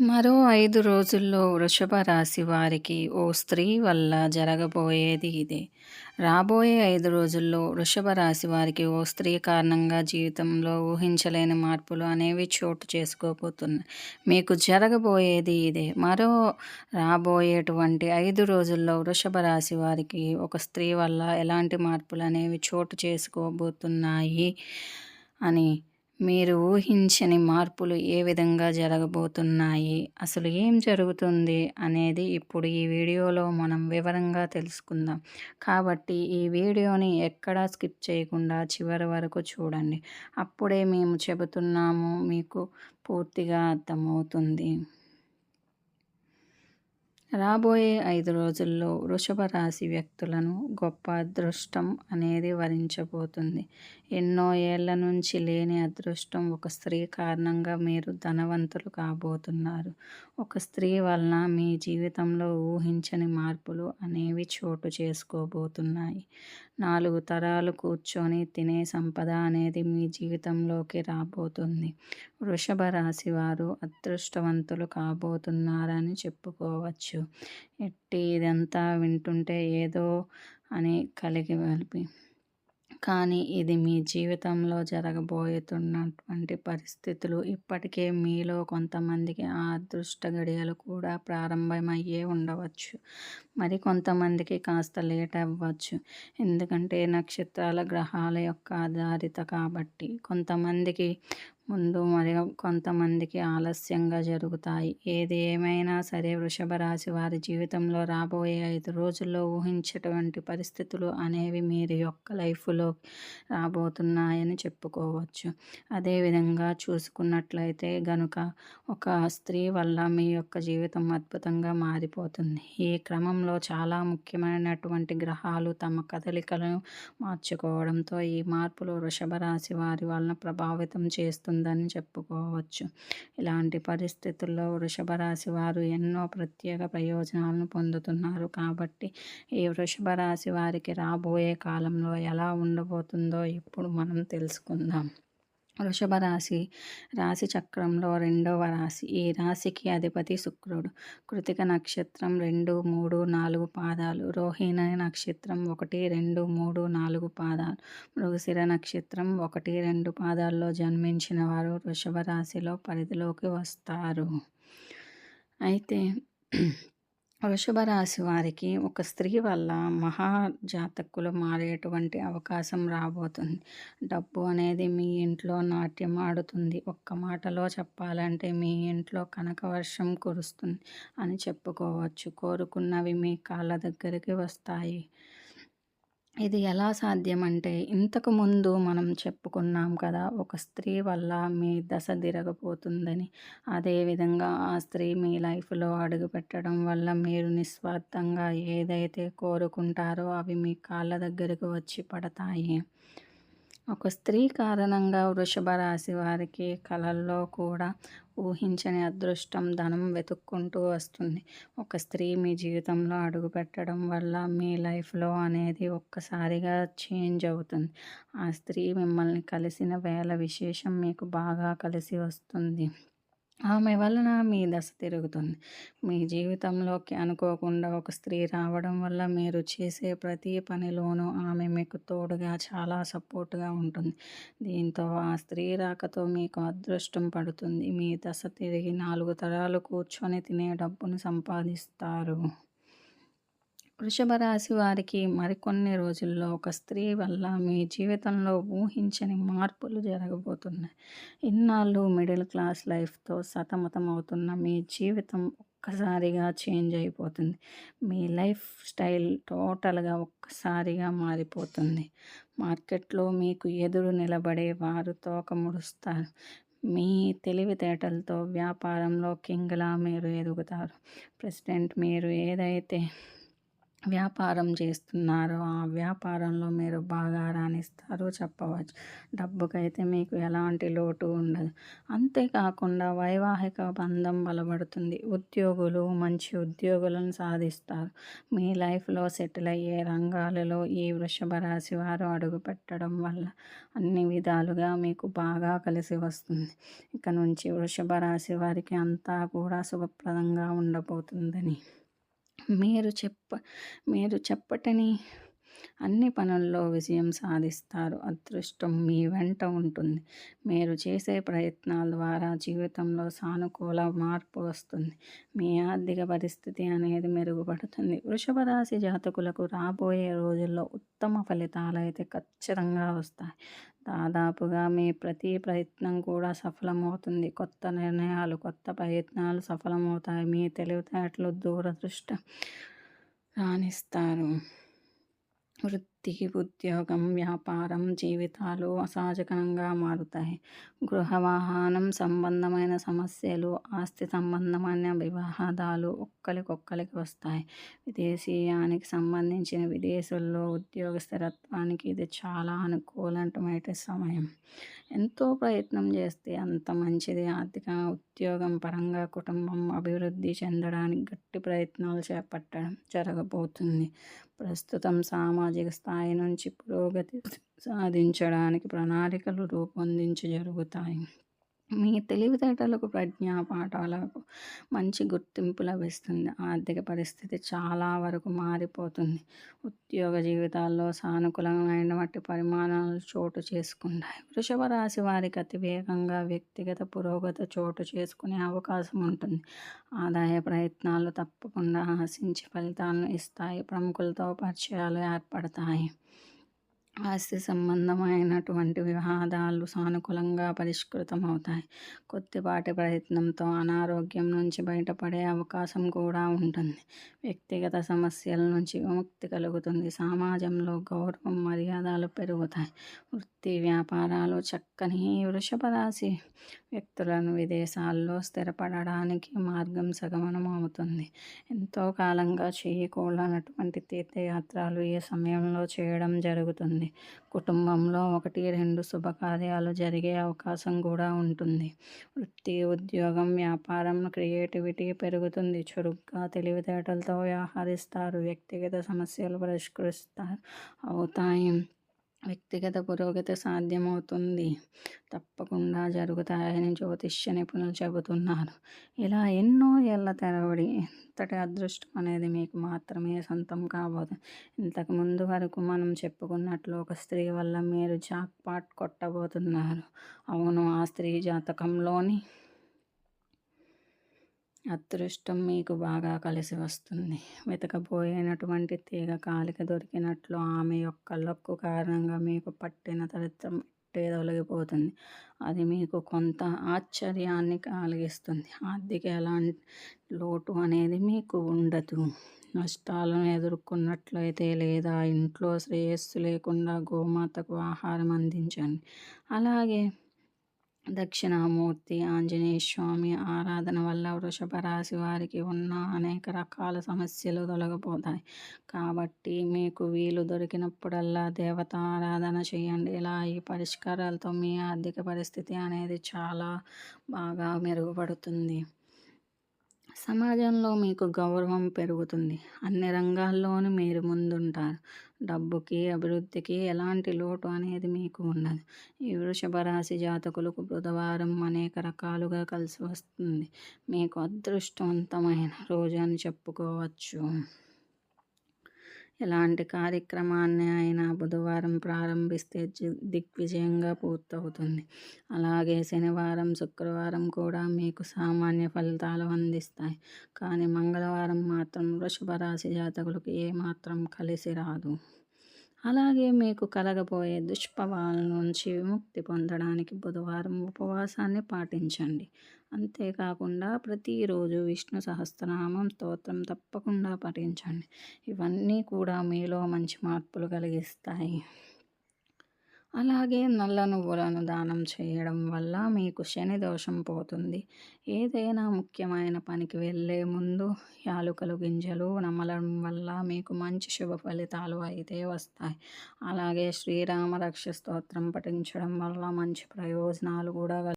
మరో ఐదు రోజుల్లో వృషభ రాశి వారికి ఓ స్త్రీ వల్ల జరగబోయేది ఇదే. రాబోయే ఐదు రోజుల్లో వృషభ రాశి వారికి ఓ స్త్రీ కారణంగా జీవితంలో ఊహించలేని మార్పులు అనేవి చోటు చేసుకోబోతున్నాయి. మీకు జరగబోయేది ఇదే. మరో రాబోయేటువంటి ఐదు రోజుల్లో వృషభ రాశి వారికి ఒక స్త్రీ వల్ల ఎలాంటి మార్పులు అనేవి చోటు చేసుకోబోతున్నాయి అని మీరు ఊహించని మార్పులు ఏ విధంగా జరగబోతున్నాయి అసలు ఏం జరుగుతుంది అనేది ఇప్పుడు ఈ వీడియోలో మనం వివరంగా తెలుసుకుందాం. కాబట్టి ఈ వీడియోని ఎక్కడా స్కిప్ చేయకుండా చివరి వరకు చూడండి. అప్పుడే మేము చెబుతున్నాము మీకు పూర్తిగా అర్థమవుతుంది. రాబోయే ఐదు రోజుల్లో వృషభ రాశి వ్యక్తులను గొప్ప అదృష్టం అనేది వరించబోతుంది. ఎన్నో ఏళ్ళ నుంచి లేని అదృష్టం ఒక స్త్రీ కారణంగా మీరు ధనవంతులు కాబోతున్నారు. ఒక స్త్రీ వలన మీ జీవితంలో ఊహించని మార్పులు అనేవి చోటు చేసుకోబోతున్నాయి. నాలుగు తరాలు కూర్చొని తినే సంపద అనేది మీ జీవితంలోకి రాబోతుంది. వృషభ రాశి వారు అదృష్టవంతులు కాబోతున్నారని చెప్పుకోవచ్చు. ఎట్టి ఇదంతా వింటుంటే ఏదో అని కలిగి కలిపి కానీ ఇది మీ జీవితంలో జరగబోతున్నటువంటి పరిస్థితులు ఇప్పటికే మీలో కొంతమందికి ఆ అదృష్ట గడియలు కూడా ప్రారంభమయ్యే ఉండవచ్చు. మరి కొంతమందికి కాస్త లేట్ అవ్వచ్చు. ఎందుకంటే నక్షత్రాల గ్రహాల యొక్క ఆధారిత కాబట్టి కొంతమందికి ముందు మరి కొంతమందికి ఆలస్యంగా జరుగుతాయి. ఏది ఏమైనా సరే వృషభ రాశి వారి జీవితంలో రాబోయే ఐదు రోజుల్లో ఊహించేటువంటి పరిస్థితులు అనేవి మీరు యొక్క లైఫ్లో రాబోతున్నాయని చెప్పుకోవచ్చు. అదేవిధంగా చూసుకున్నట్లయితే గనుక ఒక స్త్రీ వల్ల మీ యొక్క జీవితం అద్భుతంగా మారిపోతుంది. ఈ క్రమంలో చాలా ముఖ్యమైనటువంటి గ్రహాలు తమ కదలికలను మార్చుకోవడంతో ఈ మార్పులు వృషభ రాశి వారి వలన ప్రభావితం చేస్తుంది. ఉందని చెప్పుకోవచ్చు. ఇలాంటి పరిస్థితుల్లో వృషభ రాశి వారు ఎన్నో ప్రత్యేక ప్రయోజనాలను పొందుతున్నారు. కాబట్టి ఈ వృషభ రాశి వారికి రాబోయే కాలంలో ఎలా ఉండబోతుందో ఇప్పుడు మనం తెలుసుకుందాం. వృషభ రాశి రాశి చక్రంలో రెండవ రాశి. ఈ రాశికి అధిపతి శుక్రుడు. కృతిక నక్షత్రం రెండు మూడు నాలుగు పాదాలు. రోహిణి నక్షత్రం ఒకటి రెండు మూడు నాలుగు పాదాలు. మృగశిర నక్షత్రం ఒకటి రెండు పాదాల్లో జన్మించిన వారు వృషభ రాశిలో పరిధిలోకి వస్తారు. అయితే వృషభ రాశి వారికి ఒక స్త్రీ వల్ల మహా జాతకులు మారేటువంటి అవకాశం రాబోతుంది. డబ్బు అనేది మీ ఇంట్లో నాట్యం ఆడుతుంది. ఒక్క మాటలో చెప్పాలంటే మీ ఇంట్లో కనక వర్షం కురుస్తుంది అని చెప్పుకోవచ్చు. కోరుకున్నవి మీ కాళ్ళ దగ్గరికి వస్తాయి. ఇది ఎలా సాధ్యమంటే అంటే ఇంతకుముందు మనం చెప్పుకున్నాం కదా ఒక స్త్రీ వల్ల మీ దశ తిరగబోతుందని. అదేవిధంగా ఆ స్త్రీ మీ లైఫ్లో అడుగుపెట్టడం వల్ల మీరు నిస్వార్థంగా ఏదైతే కోరుకుంటారో అవి మీ కాళ్ళ దగ్గరకు వచ్చి పడతాయి. ఒక స్త్రీ కారణంగా వృషభ రాశి వారికి కళల్లో కూడా ఊహించని అదృష్టం ధనం వెతుక్కుంటూ వస్తుంది. ఒక స్త్రీ మీ జీవితంలో అడుగుపెట్టడం వల్ల మీ లైఫ్లో అనేది ఒక్కసారిగా చేంజ్ అవుతుంది. ఆ స్త్రీ మిమ్మల్ని కలిసిన వేళ విశేషం మీకు బాగా కలిసి వస్తుంది. ఆమె వలన మీ దశ తిరుగుతుంది. మీ జీవితంలోకి అనుకోకుండా ఒక స్త్రీ రావడం వల్ల మీరు చేసే ప్రతి పనిలోనూ ఆమె మీకు తోడుగా చాలా సపోర్ట్గా ఉంటుంది. దీంతో ఆ స్త్రీ రాకతో మీకు అదృష్టం పడుతుంది. మీ దశ తిరిగి నాలుగు తరాలు కూర్చొని తినే డబ్బును సంపాదిస్తారు. వృషభ రాశి వారికి మరికొన్ని రోజుల్లో ఒక స్త్రీ వల్ల మీ జీవితంలో ఊహించని మార్పులు జరగబోతున్నాయి. ఇన్నాళ్ళు మిడిల్ క్లాస్ లైఫ్తో సతమతం అవుతున్న మీ జీవితం ఒక్కసారిగా చేంజ్ అయిపోతుంది. మీ లైఫ్ స్టైల్ టోటల్గా ఒక్కసారిగా మారిపోతుంది. మార్కెట్లో మీకు ఎదురు నిలబడే వారు తోక ముడుస్తారు. మీ తెలివితేటలతో వ్యాపారంలో కింగ్లా మీరు ఎదుగుతారు. ప్రెసిడెంట్ మీరు ఏదైతే వ్యాపారం చేస్తున్నారో. ఆ వ్యాపారంలో మీరు బాగా రాణిస్తారు చెప్పవచ్చు. డబ్బుకైతే మీకు ఎలాంటి లోటు ఉండదు. అంతేకాకుండా వైవాహిక బంధం బలపడుతుంది. ఉద్యోగులు మంచి ఉద్యోగులను సాధిస్తారు. మీ లైఫ్లో సెటిల్ అయ్యే రంగాలలో ఈ వృషభ రాశి వారు అడుగుపెట్టడం వల్ల అన్ని విధాలుగా మీకు బాగా కలిసి వస్తుంది. ఇక నుంచి వృషభ రాశి వారికి అంతా కూడా శుభప్రదంగా ఉండబోతుందని. మీరు చెప్ప మీరు చెప్పటని అన్ని పనుల్లో విజయం సాధిస్తారు. అదృష్టం మీ వెంట ఉంటుంది. మీరు చేసే ప్రయత్నాల ద్వారా జీవితంలో సానుకూల మార్పు వస్తుంది. మీ ఆర్థిక పరిస్థితి అనేది మెరుగుపడుతుంది. వృషభ రాశి జాతకులకు రాబోయే రోజుల్లో ఉత్తమ ఫలితాలు అయితే ఖచ్చితంగా వస్తాయి. దాదాపుగా మీ ప్రతి ప్రయత్నం కూడా సఫలమవుతుంది. కొత్త నిర్ణయాలు కొత్త ప్రయత్నాలు సఫలమవుతాయి. మీ తెలివితేటలు దూరదృష్ట రాణిస్తారు. уже వృత్తి ఉద్యోగం వ్యాపారం జీవితాలు అసహజకంగా మారుతాయి. గృహ వాహనం సంబంధమైన సమస్యలు ఆస్తి సంబంధమైన వివాహాదాలు ఒక్కరికొక్కరికి వస్తాయి. విదేశీయానికి సంబంధించిన విదేశాల్లో ఉద్యోగ స్థిరత్వానికి ఇది చాలా అనుకూలమైన సమయం. ఎంతో ప్రయత్నం చేస్తే అంత మంచిది. ఆర్థిక ఉద్యోగం పరంగా కుటుంబం అభివృద్ధి చెందడానికి గట్టి ప్రయత్నాలు చేపట్టడం జరగబోతుంది. ప్రస్తుతం సామాజిక స్థాయి నుంచి పురోగతి సాధించడానికి ప్రణాళికలు రూపొందించి జరుగుతాయి. మీ తెలివితేటలకు ప్రజ్ఞా పాఠాలకు మంచి గుర్తింపు లభిస్తుంది. ఆర్థిక పరిస్థితి చాలా వరకు మారిపోతుంది. ఉద్యోగ జీవితాల్లో సానుకూలమైనటువంటి పరిమాణాలు చోటు చేసుకుంటాయి. వృషభ రాశి వారికి అతి వేగంగా వ్యక్తిగత పురోగతి చోటు చేసుకునే అవకాశం ఉంటుంది. ఆదాయ ప్రయత్నాలు తప్పకుండా ఆశించి ఫలితాలను ఇస్తాయి. ప్రముఖులతో పరిచయాలు ఏర్పడతాయి. ఆస్తి సంబంధమైనటువంటి వివాదాలు సానుకూలంగా పరిష్కృతం అవుతాయి కొద్దిపాటి ప్రయత్నంతో అనారోగ్యం నుంచి బయటపడే అవకాశం కూడా ఉంటుంది. వ్యక్తిగత సమస్యల నుంచి విముక్తి కలుగుతుంది. సమాజంలో గౌరవం మర్యాదలు పెరుగుతాయి. వృత్తి వ్యాపారాలు చక్కని వృషభ రాశి వ్యక్తులను విదేశాల్లో స్థిరపడడానికి మార్గం సగమనం అవుతుంది. ఎంతో కాలంగా చేయకూడనటువంటి తీర్థయాత్రలు ఈ సమయంలో చేయడం జరుగుతుంది. కుటుంబంలో ఒకటి రెండు శుభకార్యాలు జరిగే అవకాశం కూడా ఉంటుంది. వృత్తి ఉద్యోగం వ్యాపారం క్రియేటివిటీ పెరుగుతుంది. చురుగ్గా తెలివితేటలతో వ్యవహరిస్తారు. వ్యక్తిగత సమస్యలు పరిష్కరిస్తారు అవుతాయి. వ్యక్తిగత పురోగతి సాధ్యమవుతుంది. తప్పకుండా జరుగుతాయని జ్యోతిష్య నిపుణులు చెబుతున్నారు. ఇలా ఎన్నో ఏళ్ళ తెరవడి ఎంతటి అదృష్టం అనేది మీకు మాత్రమే సొంతం కాబోదు. ఇంతకు ముందు వరకు మనం చెప్పుకున్నట్లు ఒక స్త్రీ వల్ల మీరు జాక్ పాట్ కొట్టబోతున్నారు. అవును ఆ స్త్రీ జాతకంలోని అదృష్టం మీకు బాగా కలిసి వస్తుంది. వెతకబోయినటువంటి తీగ కాలిక దొరికినట్లు ఆమె యొక్క లక్కు కారణంగా మీకు పట్టిన దరిద్రం ఇట్టే తొలగిపోతుంది. అది మీకు కొంత ఆశ్చర్యాన్ని కలిగిస్తుంది. ఆర్థిక ఎలాంటి లోటు అనేది మీకు ఉండదు. నష్టాలను ఎదుర్కొన్నట్లయితే లేదా ఇంట్లో శ్రేయస్సు లేకుండా గోమాతకు ఆహారం అందించండి. అలాగే దక్షిణామూర్తి ఆంజనేయ స్వామి ఆరాధన వల్ల వృషభ రాశి వారికి ఉన్న అనేక రకాల సమస్యలు తొలగిపోతాయి. కాబట్టి మీకు వీలు దొరికినప్పుడల్లా దేవత ఆరాధన చేయండి. ఇలా ఈ పరిష్కారాలతో మీ ఆర్థిక పరిస్థితి అనేది చాలా బాగా మెరుగుపడుతుంది. సమాజంలో మీకు గౌరవం పెరుగుతుంది. అన్ని రంగాల్లోనూ మీరు ముందుంటారు. డబ్బుకి అభివృద్ధికి ఎలాంటి లోటు అనేది మీకు ఉండదు. ఈ వృషభ రాశి జాతకులకు బుధవారం అనేక రకాలుగా కలిసి వస్తుంది. మీకు అదృష్టవంతమైన రోజు అని చెప్పుకోవచ్చు. ఎలాంటి కార్యక్రమాన్ని అయినా బుధవారం ప్రారంభిస్తే దిగ్విజయంగా పూర్తవుతుంది. అలాగే శనివారం శుక్రవారం కూడా మీకు సామాన్య ఫలితాలు అందిస్తాయి. కానీ మంగళవారం మాత్రం వృషభ రాశి జాతకులకు ఏమాత్రం కలిసి రాదు. అలాగే మీకు కలగబోయే దుష్ప్రభావాల నుంచి విముక్తి పొందడానికి బుధవారం ఉపవాసాన్ని పాటించండి. అంతేకాకుండా ప్రతిరోజు విష్ణు సహస్రనామం స్తోత్రం తప్పకుండా పఠించండి. ఇవన్నీ కూడా మీలో మంచి మార్పులు కలిగిస్తాయి. అలాగే నల్ల నువ్వులను దానం చేయడం వల్ల మీకు శని దోషం పోతుంది. ఏదైనా ముఖ్యమైన పనికి వెళ్ళే ముందు యాలుకలు గింజలు నమలడం వల్ల మీకు మంచి శుభ ఫలితాలు అయితే వస్తాయి. అలాగే శ్రీరామ రక్ష స్తోత్రం పఠించడం వల్ల మంచి ప్రయోజనాలు కూడా